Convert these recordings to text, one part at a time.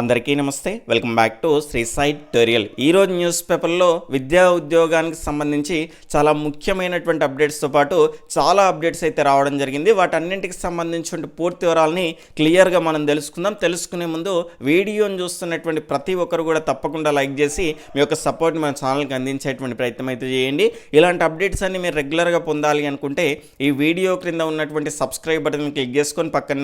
అందరికీ నమస్తే. Welcome back to Shri సైట్ టోరియల్ ఈరోజు న్యూస్ పేపర్లో విద్యా ఉద్యోగానికి సంబంధించి చాలా ముఖ్యమైనటువంటి అప్డేట్స్తో పాటు చాలా అప్డేట్స్ అయితే రావడం జరిగింది. వాటన్నింటికి సంబంధించిన పూర్తి వివరాలని క్లియర్గా మనం తెలుసుకుందాం. తెలుసుకునే ముందు వీడియోని చూస్తున్నటువంటి ప్రతి ఒక్కరు కూడా తప్పకుండా లైక్ చేసి మీ యొక్క సపోర్ట్ మన ఛానల్కి అందించేటువంటి ప్రయత్నం అయితే చేయండి. ఇలాంటి అప్డేట్స్ అన్ని మీరు రెగ్యులర్గా పొందాలి అనుకుంటే ఈ వీడియో క్రింద ఉన్నటువంటి సబ్స్క్రైబ్ బటన్ క్లిక్ చేసుకొని పక్కన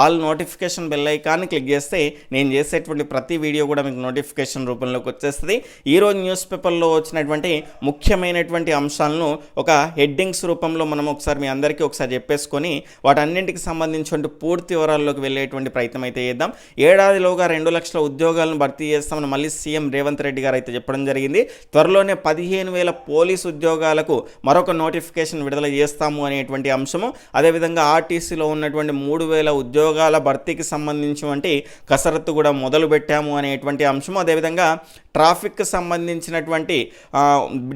ఆల్ నోటిఫికేషన్ బెల్ ఐకాన్ని క్లిక్ చేస్తే నేను చేసేటువంటి ప్రతి వీడియో కూడా మీకు నోటిఫికేషన్ రూపంలోకి వచ్చేస్తుంది. ఈరోజు న్యూస్ పేపర్లో వచ్చినటువంటి ముఖ్యమైనటువంటి అంశాలను ఒక హెడ్డింగ్స్ రూపంలో మనం ఒకసారి మీ అందరికీ ఒకసారి చెప్పేసుకొని వాటన్నింటికి సంబంధించిన పూర్తి వివరాల్లోకి వెళ్ళేటువంటి ప్రయత్నం అయితే చేద్దాం. ఏడాదిలోగా రెండు లక్షల ఉద్యోగాలను భర్తీ చేస్తామని మళ్ళీ సీఎం రేవంత్ రెడ్డి గారు అయితే చెప్పడం జరిగింది. త్వరలోనే పదిహేను వేల పోలీస్ ఉద్యోగాలకు మరొక నోటిఫికేషన్ విడుదల చేస్తాము అనేటువంటి అంశము. అదేవిధంగా ఆర్టీసీలో ఉన్నటువంటి మూడు వేల ఉద్యోగాల భర్తీకి సంబంధించినటువంటి కసరత్తు కూడా మొదలు పెట్టాము అనేటువంటి అంశం. అదేవిధంగా ట్రాఫిక్ సంబంధించినటువంటి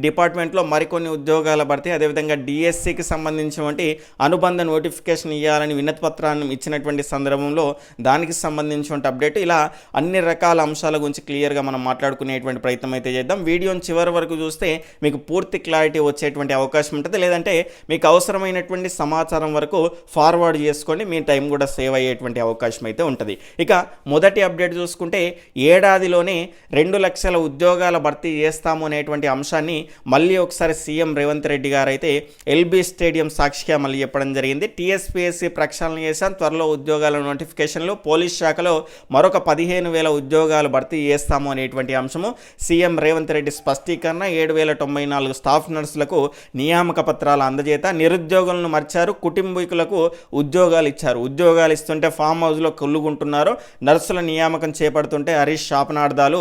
డిపార్ట్మెంట్లో మరికొన్ని ఉద్యోగాల భర్తీ అదేవిధంగా డిఎస్సికి సంబంధించినటువంటి అనుబంధ నోటిఫికేషన్ ఇవ్వాలని వినతి పత్రాన్ని ఇచ్చినటువంటి సందర్భంలో దానికి సంబంధించినటువంటి అప్డేట్. ఇలా అన్ని రకాల అంశాల గురించి క్లియర్గా మనం మాట్లాడుకునేటువంటి ప్రయత్నం అయితే చేద్దాం. వీడియోని చివరి వరకు చూస్తే మీకు పూర్తి క్లారిటీ వచ్చేటువంటి అవకాశం ఉంటుంది. లేదంటే మీకు అవసరమైనటువంటి సమాచారం వరకు ఫార్వర్డ్ చేసుకొని మీ టైం కూడా సేవ్ అయ్యేటువంటి అవకాశం అయితే ఉంటుంది. ఇక మొదటి అప్డేట్ చూసుకుంటే ఏడాదిలోనే రెండు లక్షల ఉద్యోగాల భర్తీ చేస్తాము అనేటువంటి అంశాన్ని మళ్ళీ ఒకసారి సీఎం రేవంత్ రెడ్డి గారు అయితే ఎల్బీ స్టేడియం సాక్షిగా మళ్ళీ చెప్పడం జరిగింది. టీఎస్పీఎస్సీ ప్రక్షాళన చేశాం. త్వరలో ఉద్యోగాల నోటిఫికేషన్లు పోలీస్ శాఖలో మరొక పదిహేను వేల ఉద్యోగాలు భర్తీ చేస్తాము అనేటువంటి అంశము. సీఎం రేవంత్ రెడ్డి స్పష్టీకరణ ఏడు వేల తొంభై నాలుగు స్టాఫ్ నర్సులకు నియామక పత్రాలు అందజేత నిరుద్యోగులను మర్చారు కుటుంబీకులకు ఉద్యోగాలు ఇచ్చారు. ఉద్యోగాలు ఇస్తుంటే ఫామ్ హౌస్లో కొల్లుకుంటున్నారు నర్సుల నియామకం చేపడుతుంటే హరీష్ శాపనార్థాలు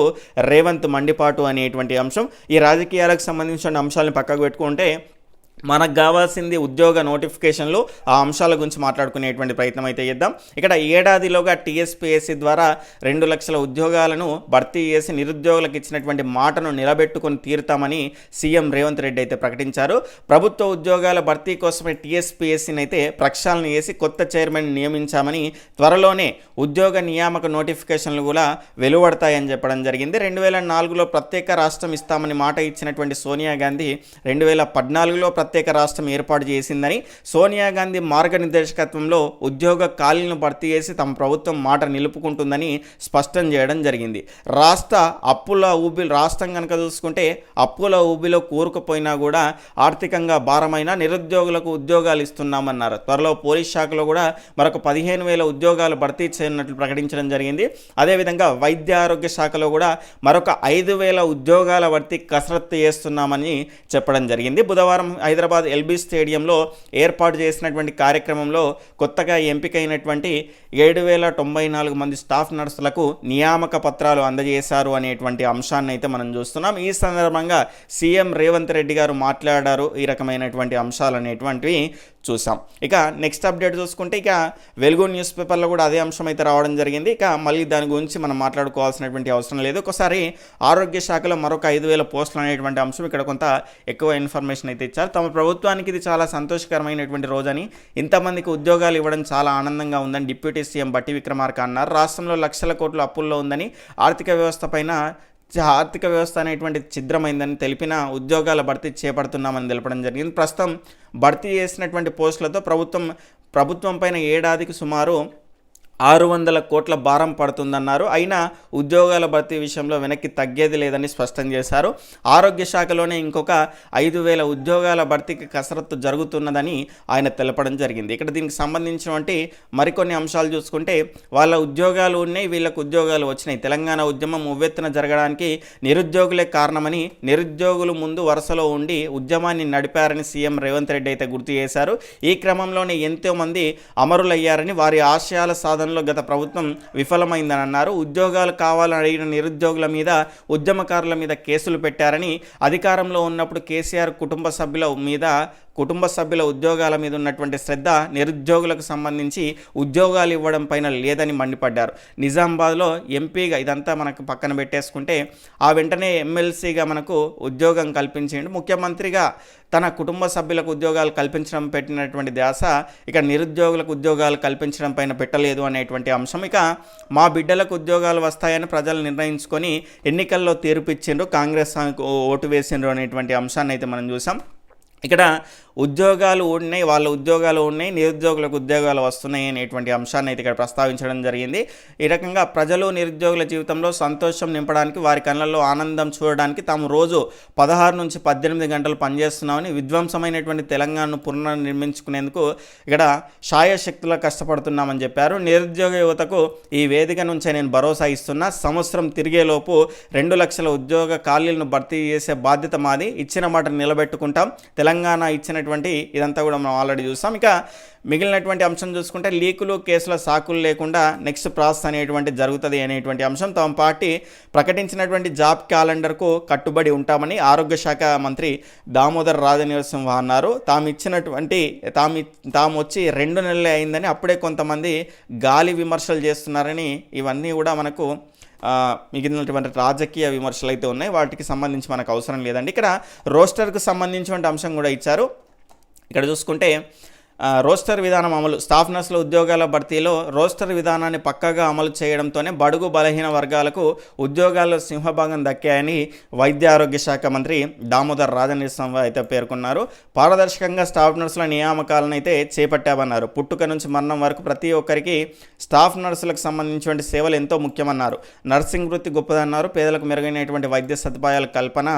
రేవంత్ మండిపాటు అనేటువంటి అంశం ఈ రాజకీయాలకు సంబంధించిన అంశాలను పక్కకు పెట్టుకుంటే మనకు కావాల్సింది ఉద్యోగ నోటిఫికేషన్లు ఆ అంశాల గురించి మాట్లాడుకునేటువంటి ప్రయత్నం అయితే చేద్దాం. ఇక్కడ ఏడాదిలోగా టీఎస్పీఎస్సీ ద్వారా రెండు లక్షల ఉద్యోగాలను భర్తీ చేసి నిరుద్యోగులకు ఇచ్చినటువంటి మాటను నిలబెట్టుకొని తీరుతామని సీఎం రేవంత్ రెడ్డి అయితే ప్రకటించారు. ప్రభుత్వ ఉద్యోగాల భర్తీ కోసమే టీఎస్పీఎస్సీని అయితే ప్రక్షాళన చేసి కొత్త చైర్మన్ నియమించామని త్వరలోనే ఉద్యోగ నియామక నోటిఫికేషన్లు కూడా వెలువడతాయని చెప్పడం జరిగింది. రెండు వేల నాలుగులో ప్రత్యేక రాష్ట్రం ఇస్తామని మాట ఇచ్చినటువంటి సోనియా గాంధీ రెండు వేల పద్నాలుగులో ప్రత్యేక ప్రత్యేక రాష్ట్రం ఏర్పాటు చేసిందని సోనియా గాంధీ మార్గనిర్దేశకత్వంలో ఉద్యోగ ఖాళీలను భర్తీ చేసి తమ ప్రభుత్వం మాట నిలుపుకుంటుందని స్పష్టం చేయడం జరిగింది. రాష్ట్ర అప్పుల ఊబి రాష్ట్రం కనుక చూసుకుంటే అప్పుల ఊబిలో కూరుకుపోయినా కూడా ఆర్థికంగా భారమైన నిరుద్యోగులకు ఉద్యోగాలు ఇస్తున్నామన్నారు. త్వరలో పోలీస్ శాఖలో కూడా మరొక పదిహేను వేల ఉద్యోగాలు భర్తీ చేయనున్నట్లు ప్రకటించడం జరిగింది. అదేవిధంగా వైద్య ఆరోగ్య శాఖలో కూడా మరొక ఐదు వేల ఉద్యోగాల భర్తీ కసరత్తు చేస్తున్నామని చెప్పడం జరిగింది. బుధవారం హైదరాబాద్ హైదరాబాద్ ఎల్బీ స్టేడియంలో ఏర్పాటు చేసినటువంటి కార్యక్రమంలో కొత్తగా ఎంపికైనటువంటి ఏడు వేల తొంభై నాలుగు మంది స్టాఫ్ నర్సులకు నియామక పత్రాలు అందజేశారు అనేటువంటి అంశాన్ని అయితే మనం చూస్తున్నాం. ఈ సందర్భంగా సీఎం రేవంత్ రెడ్డి గారు మాట్లాడారు. ఈ రకమైనటువంటి అంశాలు అనేటువంటివి చూసాం. ఇక నెక్స్ట్ అప్డేట్ చూసుకుంటే ఇక వెలుగు న్యూస్ పేపర్లో కూడా అదే అంశం అయితే రావడం జరిగింది. ఇక మళ్ళీ దాని గురించి మనం మాట్లాడుకోవాల్సినటువంటి అవసరం లేదు. ఒకసారి ఆరోగ్య శాఖలో మరొక ఐదు వేల పోస్టులు అనేటువంటి అంశం ఇక్కడ కొంత ఎక్కువ ఇన్ఫర్మేషన్ అయితే ఇచ్చారు. తమ ప్రభుత్వానికి ఇది చాలా సంతోషకరమైనటువంటి రోజని. ఇంతమందికి ఉద్యోగాలు ఇవ్వడం చాలా ఆనందంగా ఉందని డిప్యూటీ సీఎం బట్టి విక్రమార్క అన్నారు. రాష్ట్రంలో లక్షల కోట్ల అప్పుల్లో ఉందని ఆర్థిక వ్యవస్థ పైన ఆర్థిక వ్యవస్థ అనేటువంటి ఛిద్రమైందని తెలిపిన ఉద్యోగాల భర్తీ చేపడుతున్నామని తెలపడం జరిగింది. ప్రస్తుతం భర్తీ చేసినటువంటి పోస్టులతో ప్రభుత్వం ప్రభుత్వం పైన ఏడాదికి సుమారు ఆరు వందల కోట్ల భారం పడుతుందన్నారు. అయినా ఉద్యోగాల భర్తీ విషయంలో వెనక్కి తగ్గేది లేదని స్పష్టం చేశారు. ఆరోగ్య శాఖలోనే ఇంకొక ఐదు వేల ఉద్యోగాల భర్తీకి కసరత్తు జరుగుతున్నదని ఆయన తెలపడం జరిగింది. ఇక్కడ దీనికి సంబంధించినటువంటి మరికొన్ని అంశాలు చూసుకుంటే వాళ్ళ ఉద్యోగాలు ఉన్నాయి వీళ్ళకు ఉద్యోగాలు వచ్చినాయి. తెలంగాణ ఉద్యమం ఉవ్వెత్తున జరగడానికి నిరుద్యోగులే కారణమని నిరుద్యోగులు ముందు వరుసలో ఉండి ఉద్యమాన్ని నడిపారని సీఎం రేవంత్ రెడ్డి అయితే గుర్తు చేశారు. ఈ క్రమంలోనే ఎంతోమంది అమరులయ్యారని వారి ఆశయాల సాధన సాధనలో గత ప్రభుత్వం విఫలమైందని అన్నారు. ఉద్యోగాలు కావాలని అడిగిన నిరుద్యోగుల మీద ఉద్యమకారుల మీద కేసులు పెట్టారని అధికారంలో ఉన్నప్పుడు కేసీఆర్ కుటుంబ సభ్యుల మీద కుటుంబ సభ్యుల ఉద్యోగాల మీద ఉన్నటువంటి శ్రద్ధ నిరుద్యోగులకు సంబంధించి ఉద్యోగాలు ఇవ్వడం పైన లేదని మండిపడ్డారు. నిజామాబాద్లో ఎంపీగా ఇదంతా మనకు పక్కన పెట్టేసుకుంటే ఆ వెంటనే ఎమ్మెల్సీగా మనకు ఉద్యోగం కల్పించిండు. ముఖ్యమంత్రిగా తన కుటుంబ సభ్యులకు ఉద్యోగాలు కల్పించడం పెట్టినటువంటి ధ్యాస ఇక నిరుద్యోగులకు ఉద్యోగాలు కల్పించడం పైన పెట్టలేదు అనేటువంటి అంశం. ఇక మా బిడ్డలకు ఉద్యోగాలు వస్తాయని ప్రజలు నిర్ణయించుకొని ఎన్నికల్లో తీర్పిచ్చిండ్రు. కాంగ్రెస్ ఓటు వేసిండ్రు అనేటువంటి అంశాన్ని అయితే మనం చూసాం. ఇక్కడ ఉద్యోగాలు ఉన్నాయి వాళ్ళ ఉద్యోగాలు ఉన్నాయి నిరుద్యోగులకు ఉద్యోగాలు వస్తున్నాయి అనేటువంటి అంశాన్ని అయితే ఇక్కడ ప్రస్తావించడం జరిగింది. ఈ రకంగా ప్రజలు నిరుద్యోగుల జీవితంలో సంతోషం నింపడానికి వారి కళ్ళల్లో ఆనందం చూడడానికి తాము రోజు పదహారు నుంచి పద్దెనిమిది గంటలు పనిచేస్తున్నామని విధ్వంసమైనటువంటి తెలంగాణను పునర్నిర్మించుకునేందుకు ఇక్కడ శాయశక్తులా కష్టపడుతున్నామని చెప్పారు. నిరుద్యోగ యువతకు ఈ వేదిక నుంచే నేను భరోసా ఇస్తున్నా. సంవత్సరం తిరిగేలోపు రెండు లక్షల ఉద్యోగ ఖాళీలను భర్తీ చేసే బాధ్యత మాది. ఇచ్చిన మాట నిలబెట్టుకుంటాం. తెలంగాణ తెలంగాణ ఇచ్చినటువంటి ఇదంతా కూడా మనం ఆల్రెడీ చూసాం ఇక మిగిలినటువంటి అంశం చూసుకుంటే లీకులు కేసుల సాకులు లేకుండా నెక్స్ట్ ప్రాసెస్ అనేటువంటి జరుగుతుంది అనేటువంటి అంశం. తమ పార్టీ ప్రకటించినటువంటి జాబ్ క్యాలెండర్కు కట్టుబడి ఉంటామని ఆరోగ్య శాఖ మంత్రి దామోదర్ రాజనరసింహ అన్నారు. తాము ఇచ్చినటువంటి తాము తాము వచ్చి రెండు నెలలే అయిందని అప్పుడే కొంతమంది గాలి విమర్శలు చేస్తున్నారని ఇవన్నీ కూడా మనకు మిగిలినటువంటి రాజకీయ విమర్శలు అయితే ఉన్నాయి. వాటికి సంబంధించి మనకు అవసరం లేదండి. ఇక్కడ రోస్టర్కు సంబంధించినటువంటి అంశం కూడా ఇచ్చారు. ఇక్కడ చూసుకుంటే రోస్టర్ విధానం అమలు. స్టాఫ్ నర్సుల ఉద్యోగాల భర్తీలో రోస్టర్ విధానాన్ని పక్కగా అమలు చేయడంతోనే బడుగు బలహీన వర్గాలకు ఉద్యోగాల్లో సింహభాగం దక్కాయని వైద్య ఆరోగ్య శాఖ మంత్రి దామోదర్ రాజనరసింహ అయితే పేర్కొన్నారు. పారదర్శకంగా స్టాఫ్ నర్సుల నియామకాలను అయితే చేపట్టామన్నారు. పుట్టుక నుంచి మరణం వరకు ప్రతి ఒక్కరికి స్టాఫ్ నర్సులకు సంబంధించినటువంటి సేవలు ఎంతో ముఖ్యమన్నారు. నర్సింగ్ వృత్తి గొప్పదన్నారు. పేదలకు మెరుగైనటువంటి వైద్య సదుపాయాల కల్పన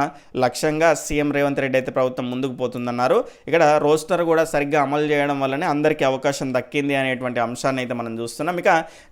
లక్ష్యంగా సీఎం రేవంత్ రెడ్డి అయితే ప్రభుత్వం ముందుకు పోతుందన్నారు. ఇక్కడ రోస్టర్ కూడా సరిగ్గా అమలు చేయడం వల్లనే అందరికీ అవకాశం దక్కింది అనేటువంటి అంశాన్ని అయితే మనం చూస్తున్నాం. ఇక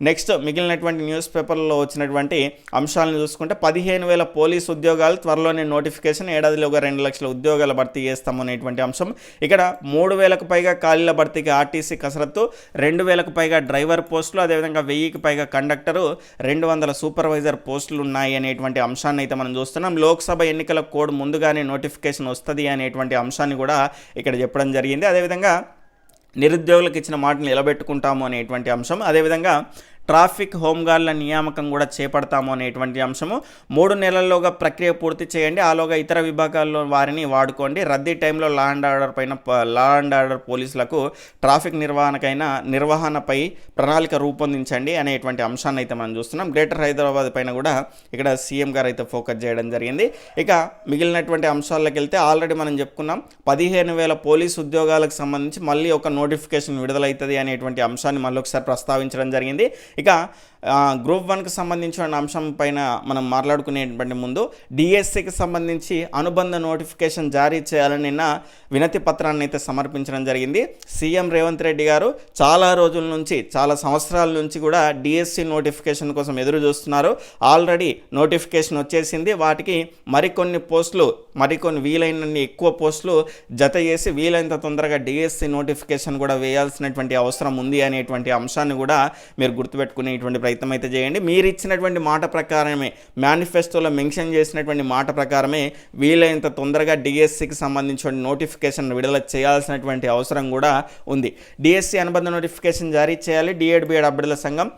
నెక్స్ట్ మిగిలినటువంటి న్యూస్ పేపర్లో వచ్చినటువంటి అంశాలను చూసుకుంటే పదిహేను వేల పోలీస్ ఉద్యోగాలు త్వరలోనే నోటిఫికేషన్ ఏడాదిలోగా రెండు లక్షల ఉద్యోగాల భర్తీ చేస్తాము అనేటువంటి అంశం. ఇక్కడ మూడు వేలకు పైగా ఖాళీల భర్తీకి ఆర్టీసీ కసరత్తు రెండు వేలకు పైగా డ్రైవర్ పోస్టులు అదేవిధంగా వెయ్యికి పైగా కండక్టరు రెండు వందల సూపర్వైజర్ పోస్టులు ఉన్నాయి అనేటువంటి అంశాన్ని అయితే మనం చూస్తున్నాం. లోక్సభ ఎన్నికల కోడ్ ముందుగానే నోటిఫికేషన్ వస్తుంది అనేటువంటి అంశాన్ని కూడా ఇక్కడ చెప్పడం జరిగింది. అదేవిధంగా నిరుద్యోగులకు ఇచ్చిన మాటను నిలబెట్టుకుంటాము అనేటువంటి అంశం. అదేవిధంగా ట్రాఫిక్ హోంగార్డుల నియామకం కూడా చేపడతాము అనేటువంటి అంశము. మూడు నెలల్లోగా ప్రక్రియ పూర్తి చేయండి. ఆలోగా ఇతర విభాగాల్లో వారిని వాడుకోండి. రద్దీ టైంలో లా అండ్ ఆర్డర్ పైన లా అండ్ ఆర్డర్ పోలీసులకు ట్రాఫిక్ నిర్వహణకైనా నిర్వహణపై ప్రణాళిక రూపొందించండి అనేటువంటి అంశాన్ని అయితే మనం చూస్తున్నాం. గ్రేటర్ హైదరాబాద్ పైన కూడా ఇక్కడ సీఎం గారు అయితే ఫోకస్ చేయడం జరిగింది. ఇక మిగిలినటువంటి అంశాల్లోకి వెళ్తే ఆల్రెడీ మనం చెప్పుకున్నాం పదిహేను వేల పోలీస్ ఉద్యోగాలకు సంబంధించి మళ్ళీ ఒక నోటిఫికేషన్ విడుదలవుతుంది అనేటువంటి అంశాన్ని మళ్ళీ ఒకసారి ప్రస్తావించడం జరిగింది. ఇక గ్రూప్ వన్కి సంబంధించిన అంశం పైన మనం మాట్లాడుకునేటువంటి ముందు డిఎస్సికి సంబంధించి అనుబంధ నోటిఫికేషన్ జారీ చేయాలని నిన్న వినతి పత్రాన్ని అయితే సమర్పించడం జరిగింది. సీఎం రేవంత్ రెడ్డి గారు చాలా రోజుల నుంచి చాలా సంవత్సరాల నుంచి కూడా డిఎస్సి నోటిఫికేషన్ కోసం ఎదురు చూస్తున్నారు. ఆల్రెడీ నోటిఫికేషన్ వచ్చేసింది. వాటికి మరికొన్ని పోస్టులు మరికొన్ని వీలైనన్ని ఎక్కువ పోస్టులు జత చేసి వీలైనంత తొందరగా డిఎస్సి నోటిఫికేషన్ కూడా వేయాల్సినటువంటి అవసరం ఉంది అనేటువంటి అంశాన్ని కూడా మీరు పెట్టుకునేటువంటి ప్రయత్నం అయితే చేయండి. మీరు ఇచ్చినటువంటి మాట ప్రకారమే మేనిఫెస్టోలో మెన్షన్ చేసినటువంటి మాట ప్రకారమే వీలైనంత తొందరగా డిఎస్సికి సంబంధించిన నోటిఫికేషన్ విడుదల చేయాల్సినటువంటి అవసరం కూడా ఉంది. డిఎస్సి అనుబంధ నోటిఫికేషన్ జారీ చేయాలి. డిఎడ్ బిఎడ్ అభ్యర్థుల సంఘం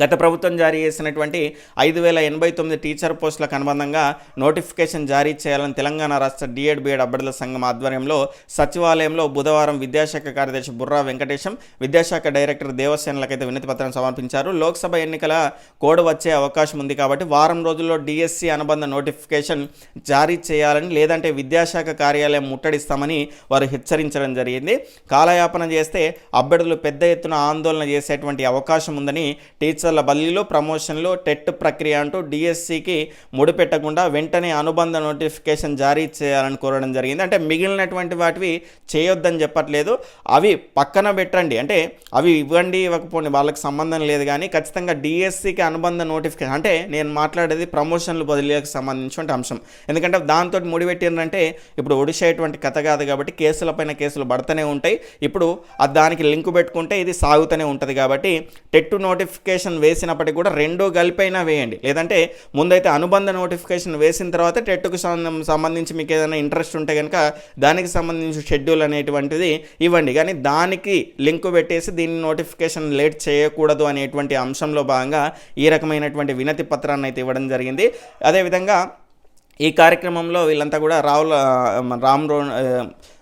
గత ప్రభుత్వం జారీ చేసినటువంటి ఐదు వేల ఎనభై తొమ్మిది టీచర్ పోస్టులకు అనుబంధంగా నోటిఫికేషన్ జారీ చేయాలని తెలంగాణ రాష్ట్ర డిఎడ్ బిఎడ్ అభ్యర్థుల సంఘం ఆధ్వర్యంలో సచివాలయంలో బుధవారం విద్యాశాఖ కార్యదర్శి బుర్రా వెంకటేశం విద్యాశాఖ డైరెక్టర్ దేవసేనలకైతే వినతి పత్రం సమర్పించారు. లోక్సభ ఎన్నికల కోడ్ వచ్చే అవకాశం ఉంది కాబట్టి వారం రోజుల్లో డిఎస్సి అనుబంధ నోటిఫికేషన్ జారీ చేయాలని లేదంటే విద్యాశాఖ కార్యాలయం ముట్టడిస్తామని వారు హెచ్చరించడం జరిగింది. కాలయాపన చేస్తే అభ్యర్థులు పెద్ద ఎత్తున ఆందోళన చేసేటువంటి అవకాశం ఉందని ఆఫీసర్ల బదిలీలు ప్రమోషన్లు టెట్ ప్రక్రియ అంటూ డిఎస్సికి ముడిపెట్టకుండా వెంటనే అనుబంధ నోటిఫికేషన్ జారీ చేయాలని కోరడం జరిగింది. అంటే మిగిలినటువంటి వాటివి చేయొద్దని చెప్పట్లేదు. అవి పక్కన పెట్టండి. అంటే అవి ఇవ్వండి ఇవ్వకపోండి వాళ్ళకి సంబంధం లేదు కానీ ఖచ్చితంగా డిఎస్సికి అనుబంధ నోటిఫికేషన్ అంటే నేను మాట్లాడేది ప్రమోషన్లు బదిలీలకు సంబంధించిన అంశం. ఎందుకంటే దాంతో ముడిపెట్టిందంటే ఇప్పుడు ఒడిసేటువంటి కథ కాదు కాబట్టి కేసులపైన కేసులు పడుతూనే ఉంటాయి. ఇప్పుడు దానికి లింక్ పెట్టుకుంటే ఇది సాగుతూనే ఉంటుంది కాబట్టి టెట్ నోటిఫికేషన్ నోటిఫికేషన్ వేసినప్పటికీ కూడా రెండు కలిపైనా వేయండి. లేదంటే ముందైతే అనుబంధ నోటిఫికేషన్ వేసిన తర్వాత టెట్కు సంబంధించి మీకు ఏదైనా ఇంట్రెస్ట్ ఉంటే కనుక దానికి సంబంధించి షెడ్యూల్ అనేటువంటిది ఇవ్వండి. కానీ దానికి లింక్ పెట్టేసి దీన్ని నోటిఫికేషన్ లేట్ చేయకూడదు అనేటువంటి అంశంలో భాగంగా ఈ రకమైనటువంటి వినతి పత్రాన్ని అయితే ఇవ్వడం జరిగింది. అదేవిధంగా ఈ కార్యక్రమంలో వీళ్ళంతా కూడా రావుల రామ్ రో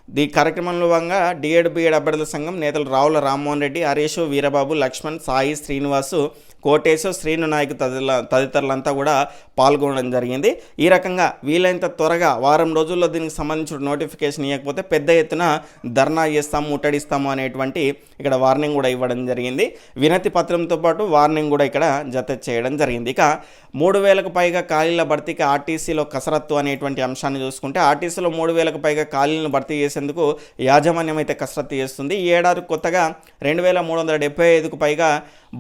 ఈ కార్యక్రమంలో భాగంగా డిఎడ్ బిఎడ్ అభ్యర్థుల సంఘం నేతలు రావుల రామ్మోహన్ రెడ్డి హరీష్ వీరబాబు లక్ష్మణ్ సాయి శ్రీనివాసు కోటేశు శ్రీను నాయక్ తదిల తదితరులంతా కూడా పాల్గొనడం జరిగింది. ఈ రకంగా వీలైనంత త్వరగా వారం రోజుల్లో దీనికి సంబంధించిన నోటిఫికేషన్ ఇవ్వకపోతే పెద్ద ఎత్తున ధర్నా చేస్తాము ముట్టడిస్తాము అనేటువంటి ఇక్కడ వార్నింగ్ కూడా ఇవ్వడం జరిగింది. వినతి పత్రంతో పాటు వార్నింగ్ కూడా ఇక్కడ జత చేయడం జరిగింది. ఇక మూడు వేలకు పైగా ఖాళీల భర్తీకి ఆర్టీసీలో కసరత్తు అనేటువంటి అంశాన్ని చూసుకుంటే ఆర్టీసీలో మూడు వేలకు పైగా ఖాళీలను భర్తీ చేసేందుకు యాజమాన్యం అయితే కసరత్తు చేస్తుంది. ఈ ఏడాది కొత్తగా రెండు వేల మూడు వందల డెబ్బై ఐదుకు పైగా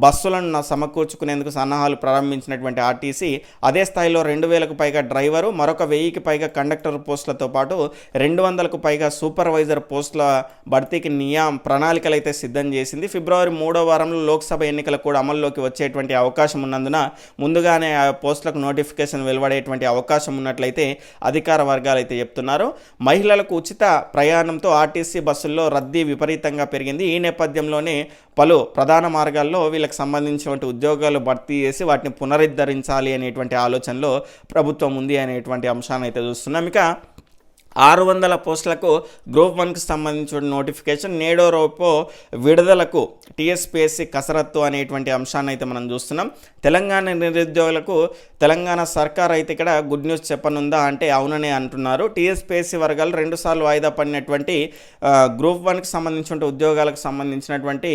బస్సులను నా సమకూర్చుకునేందుకు సన్నాహాలు ప్రారంభించినటువంటి ఆర్టీసీ అదే స్థాయిలో రెండు వేలకు పైగా డ్రైవరు మరొక వెయ్యికి పైగా కండక్టర్ పోస్టులతో పాటు రెండు వందలకు పైగా సూపర్వైజర్ పోస్టుల భర్తీకి నియా ప్రణాళికలు అయితే సిద్ధం చేసింది. ఫిబ్రవరి మూడో వారంలో లోక్సభ ఎన్నికలు కూడా అమల్లోకి వచ్చేటువంటి అవకాశం ఉన్నందున ముందుగానే ఆ పోస్టులకు నోటిఫికేషన్ వెలువడేటువంటి అవకాశం ఉన్నట్లయితే అధికార వర్గాలు అయితే చెప్తున్నారు. మహిళలకు ఉచిత ప్రయాణంతో ఆర్టీసీ బస్సుల్లో రద్దీ విపరీతంగా పెరిగింది. ఈ నేపథ్యంలోనే పలు ప్రధాన మార్గాల్లో వీళ్ళకి సంబంధించినటువంటి ఉద్యోగాలు భర్తీ చేసి వాటిని పునరుద్ధరించాలి అనేటువంటి ఆలోచనలో ప్రభుత్వం ఉంది అనేటువంటి అంశాన్ని అయితే చూస్తున్నాం. ఇక ఆరు వందల పోస్టులకు గ్రూప్ వన్కి సంబంధించిన నోటిఫికేషన్. నేడో రోపో విడుదలకు టీఎస్పీఎస్సీ కసరత్తు అనేటువంటి అంశాన్ని అయితే మనం చూస్తున్నాం. తెలంగాణ నిరుద్యోగులకు తెలంగాణ సర్కార్ అయితే ఇక్కడ గుడ్ న్యూస్ చెప్పనుందా అంటే అవుననే అంటున్నారు. టీఎస్పీఎస్సీ వర్గాలు రెండుసార్లు వాయిదా పడినటువంటి గ్రూప్ వన్కి సంబంధించిన ఉద్యోగాలకు సంబంధించినటువంటి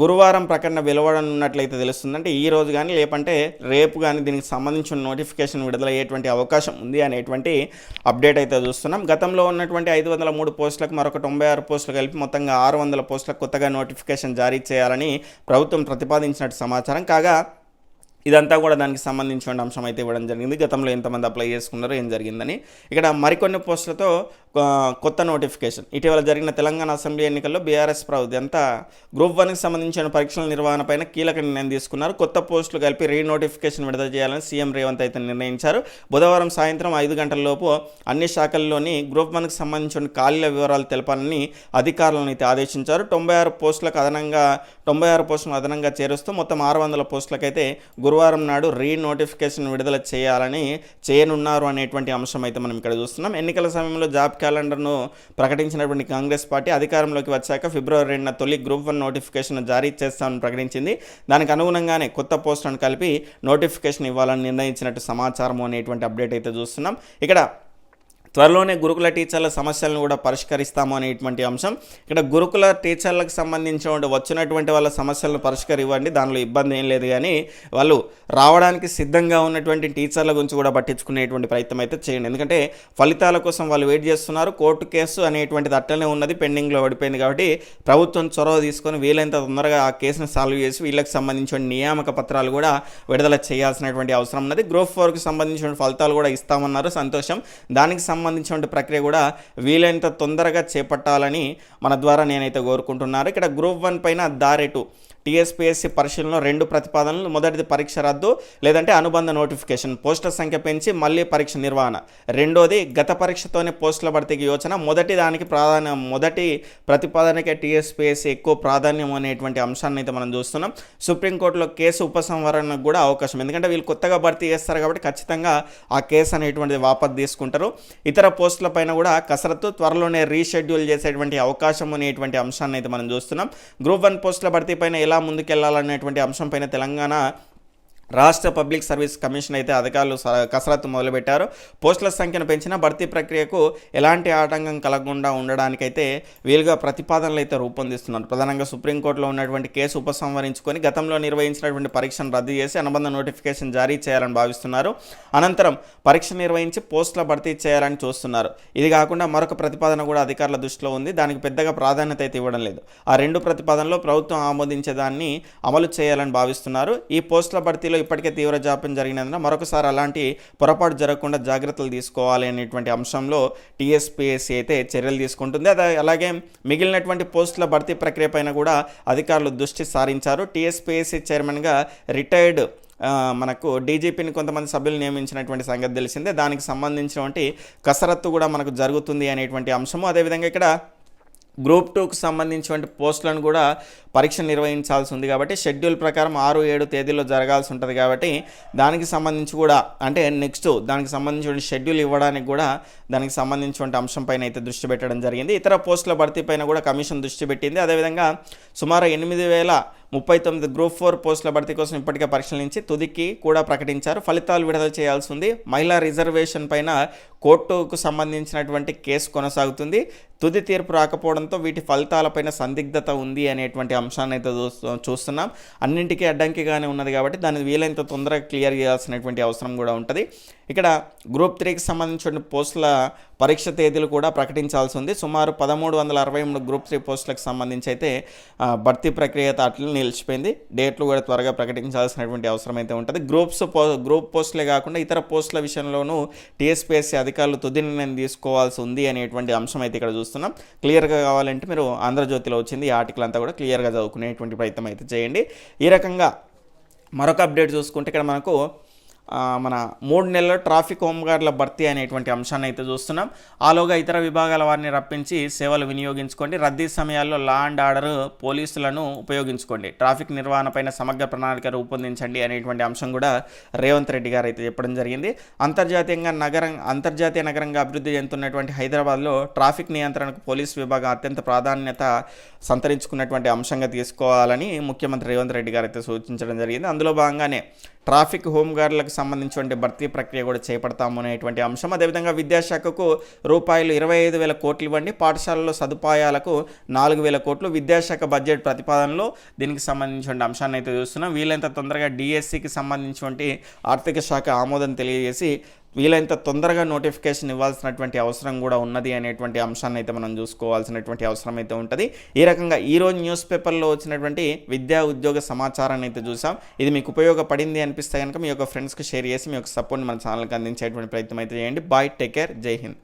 గురువారం ప్రకటన వెలువడనున్నట్లయితే తెలుస్తుంది. అంటే ఈ రోజు కానీ లేదంటే రేపు కానీ దీనికి సంబంధించిన నోటిఫికేషన్ విడుదలయ్యేటువంటి అవకాశం ఉంది అనేటువంటి అప్డేట్ అయితే చూస్తున్నాం. గతంలో ఉన్నటువంటి ఐదు వందల మూడు పోస్టులకు మరొక తొంభై ఆరు పోస్టులు కలిపి మొత్తంగా ఆరు వందల పోస్టులకు కొత్తగా నోటిఫికేషన్ జారీ చేయాలని ప్రభుత్వం ప్రతిపాదించినట్టు సమాచారం. కాగా ఇదంతా కూడా దానికి సంబంధించిన అంశం అయితే ఇవ్వడం జరిగింది. గతంలో ఎంతమంది అప్లై చేసుకున్నారో ఏం జరిగిందని. ఇక్కడ మరికొన్ని పోస్టులతో కొత్త నోటిఫికేషన్. ఇటీవల జరిగిన తెలంగాణ అసెంబ్లీ ఎన్నికల్లో బీఆర్ఎస్ ప్రభుత్వం అంతా గ్రూప్ వన్కి సంబంధించిన పరీక్షల నిర్వహణపైన కీలక నిర్ణయం తీసుకున్నారు. కొత్త పోస్టులు కలిపి రీ నోటిఫికేషన్ విడుదల చేయాలని సీఎం రేవంత్ అయితే నిర్ణయించారు. బుధవారం సాయంత్రం ఐదు గంటల లోపు అన్ని శాఖల్లోని గ్రూప్ వన్కి సంబంధించిన ఖాళీల వివరాలు తెలపాలని అధికారులను అయితే ఆదేశించారు. తొంభై ఆరు పోస్టులకు అదనంగా తొంభై ఆరు పోస్టులను అదనంగా చేరుస్తూ మొత్తం ఆరు వందల పోస్టులకైతే గురువారం నాడు రీ నోటిఫికేషన్ విడుదల చేయాలని చేయనున్నారు అనేటువంటి అంశం అయితే మనం ఇక్కడ చూస్తున్నాం. ఎన్నికల సమయంలో జాబ్ క్యాలెండర్ను ప్రకటించినటువంటి కాంగ్రెస్ పార్టీ అధికారంలోకి వచ్చాక ఫిబ్రవరి రెండున తొలి గ్రూప్ వన్ నోటిఫికేషన్ జారీ చేస్తామని ప్రకటించింది. దానికి అనుగుణంగానే కొత్త పోస్టులను కలిపి నోటిఫికేషన్ ఇవ్వాలని నిర్ణయించినట్టు సమాచారం అనేటువంటి అప్డేట్ అయితే చూస్తున్నాం. ఇక్కడ త్వరలోనే గురుకుల టీచర్ల సమస్యలను కూడా పరిష్కరిస్తాము అనేటువంటి అంశం. ఇక్కడ గురుకుల టీచర్లకు సంబంధించిన వచ్చినటువంటి వాళ్ళ సమస్యలను పరిష్కరివ్వండి. దానిలో ఇబ్బంది ఏం లేదు కానీ వాళ్ళు రావడానికి సిద్ధంగా ఉన్నటువంటి టీచర్ల గురించి కూడా పట్టించుకునేటువంటి ప్రయత్నం అయితే చేయండి. ఎందుకంటే ఫలితాల కోసం వాళ్ళు వెయిట్ చేస్తున్నారు. కోర్టు కేసు అనేటువంటిది అట్లనే ఉన్నది. పెండింగ్లో పడిపోయింది కాబట్టి ప్రభుత్వం చొరవ తీసుకొని వీలైనంత తొందరగా ఆ కేసును సాల్వ్ చేసి వీళ్ళకి సంబంధించిన నియామక పత్రాలు కూడా విడుదల చేయాల్సినటువంటి అవసరం ఉన్నది. గ్రూప్ ఫోర్కి సంబంధించిన ఫలితాలు కూడా ఇస్తామన్నారు. సంతోషం. దానికి సంబంధించిన ప్రక్రియ కూడా వీలైనంత తొందరగా చేపట్టాలని మన ద్వారా నేనైతే కోరుకుంటున్నాను. ఇక్కడ గ్రూప్ వన్ పైన దారెటు టీఎస్పీఎస్సీ పరిశీలనలో రెండు ప్రతిపాదనలు. మొదటిది పరీక్ష రద్దు లేదంటే అనుబంధ నోటిఫికేషన్. పోస్టుల సంఖ్య పెంచి మళ్ళీ పరీక్ష నిర్వహణ. రెండోది గత పరీక్షతోనే పోస్టుల భర్తీకి యోచన. మొదటి దానికి ప్రాధాన్యం మొదటి ప్రతిపాదనకే టీఎస్పీఎస్సీ ఎక్కువ ప్రాధాన్యం అనేటువంటి అంశాన్ని అయితే మనం చూస్తున్నాం. సుప్రీంకోర్టులో కేసు ఉపసంహరణకు కూడా అవకాశం. ఎందుకంటే వీళ్ళు కొత్తగా భర్తీ చేస్తారు కాబట్టి ఖచ్చితంగా ఆ కేసు అనేటువంటిది వాపస్ తీసుకుంటారు. ఇతర ఇతర పైన కూడా కసరత్తు త్వరలోనే రీషెడ్యూల్ చేసేటువంటి అవకాశం అనేటువంటి అంశాన్ని అయితే మనం చూస్తున్నాం. గ్రూప్ వన్ పోస్టుల భర్తీ పైన ఎలా ముందుకెళ్ళాలనేటువంటి అంశం పైన తెలంగాణ రాష్ట్ర పబ్లిక్ సర్వీస్ కమిషన్ అయితే అధికారులు స- కసరత్తు మొదలుపెట్టారు. పోస్టుల సంఖ్యను పెంచిన భర్తీ ప్రక్రియకు ఎలాంటి ఆటంకం కలగకుండా ఉండడానికైతే వీలుగా ప్రతిపాదనలు అయితే రూపొందిస్తున్నారు. ప్రధానంగా సుప్రీంకోర్టులో ఉన్నటువంటి కేసు ఉపసంహరించుకొని గతంలో నిర్వహించినటువంటి పరీక్షను రద్దు చేసి అనుబంధ నోటిఫికేషన్ జారీ చేయాలని భావిస్తున్నారు. అనంతరం పరీక్ష నిర్వహించి పోస్టుల భర్తీ చేయాలని చూస్తున్నారు. ఇది కాకుండా మరొక ప్రతిపాదన కూడా అధికారుల దృష్టిలో ఉంది. దానికి పెద్దగా ప్రాధాన్యత అయితే ఇవ్వడం లేదు. ఆ రెండు ప్రతిపాదనలో ప్రభుత్వం ఆమోదించే దాన్ని అమలు చేయాలని భావిస్తున్నారు. ఈ పోస్టుల భర్తీలో పరీక్షల్లో ఇప్పటికే తీవ్ర జాప్యం జరిగినందున మరొకసారి అలాంటి పొరపాటు జరగకుండా జాగ్రత్తలు తీసుకోవాలి అనేటువంటి అంశంలో టీఎస్పీఎస్సీ అయితే చర్యలు తీసుకుంటుంది. అదే అలాగే మిగిలినటువంటి పోస్టుల భర్తీ ప్రక్రియ పైన కూడా అధికారులు దృష్టి సారించారు. టీఎస్పీఎస్సీ చైర్మన్గా రిటైర్డ్ మనకు డీజీపీని కొంతమంది సభ్యులు నియమించినటువంటి సంగతి తెలిసిందే. దానికి సంబంధించినటువంటి కసరత్తు కూడా మనకు జరుగుతుంది అనేటువంటి అంశము. అదేవిధంగా ఇక్కడ గ్రూప్ టూకు సంబంధించినటువంటి పోస్టులను కూడా పరీక్ష నిర్వహించాల్సి ఉంది కాబట్టి షెడ్యూల్ ప్రకారం ఆరు ఏడు తేదీలో జరగాల్సి ఉంటుంది కాబట్టి దానికి సంబంధించి కూడా అంటే నెక్స్ట్ దానికి సంబంధించిన షెడ్యూల్ ఇవ్వడానికి కూడా దానికి సంబంధించినటువంటి అంశం పైన అయితే దృష్టి పెట్టడం జరిగింది. ఇతర పోస్టుల భర్తీ పైన కూడా కమిషన్ దృష్టి పెట్టింది. అదేవిధంగా సుమారు ఎనిమిది వేల ముప్పై తొమ్మిది గ్రూప్ ఫోర్ పోస్టుల భర్తీ కోసం ఇప్పటికే పరిశీలించి తుదికి కూడా ప్రకటించారు. ఫలితాలు విడుదల చేయాల్సి ఉంది. మహిళా రిజర్వేషన్ పైన కోర్టుకు సంబంధించినటువంటి కేసు కొనసాగుతుంది. తుది తీర్పు రాకపోవడంతో వీటి ఫలితాలపైన సందిగ్ధత ఉంది అనేటువంటి అంశాన్ని అయితే చూస్తున్నాం. అన్నింటికీ అడ్డంకిగానే ఉన్నది కాబట్టి దాన్ని వీలైనంత తొందరగా క్లియర్ చేయాల్సినటువంటి అవసరం కూడా ఉంటుంది. ఇక్కడ గ్రూప్ త్రీకి సంబంధించిన పోస్టుల పరీక్ష తేదీలు కూడా ప్రకటించాల్సి ఉంది. సుమారు పదమూడు వందల అరవై మూడు గ్రూప్ త్రీ పోస్టులకు సంబంధించి అయితే భర్తీ ప్రక్రియ అయితే నిలిచిపోయింది. డేట్లు కూడా త్వరగా ప్రకటించాల్సినటువంటి అవసరం అయితే ఉంటుంది. గ్రూప్స్ పో గ్రూప్ పోస్టులే కాకుండా ఇతర పోస్టుల విషయంలోనూ టీఎస్పీఎస్సీ అధికారులు తుది నిర్ణయం తీసుకోవాల్సి ఉంది అనేటువంటి అంశం అయితే ఇక్కడ చూస్తున్నాం. క్లియర్గా కావాలంటే మీరు ఆంధ్రజ్యోతిలో వచ్చింది ఈ ఆర్టికల్ అంతా కూడా క్లియర్గా చదువుకునేటువంటి ప్రయత్నం అయితే చేయండి. ఈ రకంగా మరొక అప్డేట్ చూసుకుంటే ఇక్కడ మనకు మన మూడు నెలల ట్రాఫిక్ హోంగార్డుల భర్తీ అనేటువంటి అంశాన్ని అయితే చూస్తున్నాం. ఆలోగా ఇతర విభాగాల వారిని రప్పించి సేవలు వినియోగించుకోండి. రద్దీ సమయాల్లో లా అండ్ ఆర్డర్ పోలీసులను ఉపయోగించుకోండి. ట్రాఫిక్ నిర్వహణపైన సమగ్ర ప్రణాళిక రూపొందించండి అనేటువంటి అంశం కూడా రేవంత్ రెడ్డి గారు అయితే చెప్పడం జరిగింది. అంతర్జాతీయంగా నగరం అంతర్జాతీయ నగరంగా అభివృద్ధి చెందుతున్నటువంటి హైదరాబాద్లో ట్రాఫిక్ నియంత్రణకు పోలీస్ విభాగం అత్యంత ప్రాధాన్యత సంతరించుకున్నటువంటి అంశంగా తీసుకోవాలని ముఖ్యమంత్రి రేవంత్ రెడ్డి గారు అయితే సూచించడం జరిగింది. అందులో భాగంగానే ట్రాఫిక్ హోంగార్డులకు సంబంధించినటువంటి భర్తీ ప్రక్రియ కూడా చేపడతాము అనేటువంటి అంశం. అదేవిధంగా విద్యాశాఖకు రూపాయలు ఇరవై ఐదు వేల కోట్లు ఇవ్వండి. పాఠశాలలో సదుపాయాలకు నాలుగు వేల కోట్లు. విద్యాశాఖ బడ్జెట్ ప్రతిపాదనలో దీనికి సంబంధించిన అంశాన్ని అయితే చూస్తున్నాం. వీలైనంత తొందరగా డిఎస్సికి సంబంధించినటువంటి ఆర్థిక శాఖ ఆమోదం తెలియజేసి వీలైనంత తొందరగా నోటిఫికేషన్ ఇవ్వాల్సినటువంటి అవసరం కూడా ఉన్నది అనేటువంటి అంశాన్ని అయితే మనం చూసుకోవాల్సినటువంటి అవసరం అయితే ఉంటుంది. ఈ రకంగా ఈరోజు న్యూస్ పేపర్లో వచ్చినటువంటి విద్యా ఉద్యోగ సమాచారాన్ని అయితే చూసాం. ఇది మీకు ఉపయోగపడింది అనిపిస్తే కనుక మీ యొక్క ఫ్రెండ్స్కి షేర్ చేసి మీ యొక్క సపోర్ట్ మన ఛానల్కి అందించేటువంటి ప్రయత్నం అయితే చేయండి. బాయ్ టేక్ కేర్ జై హింద్.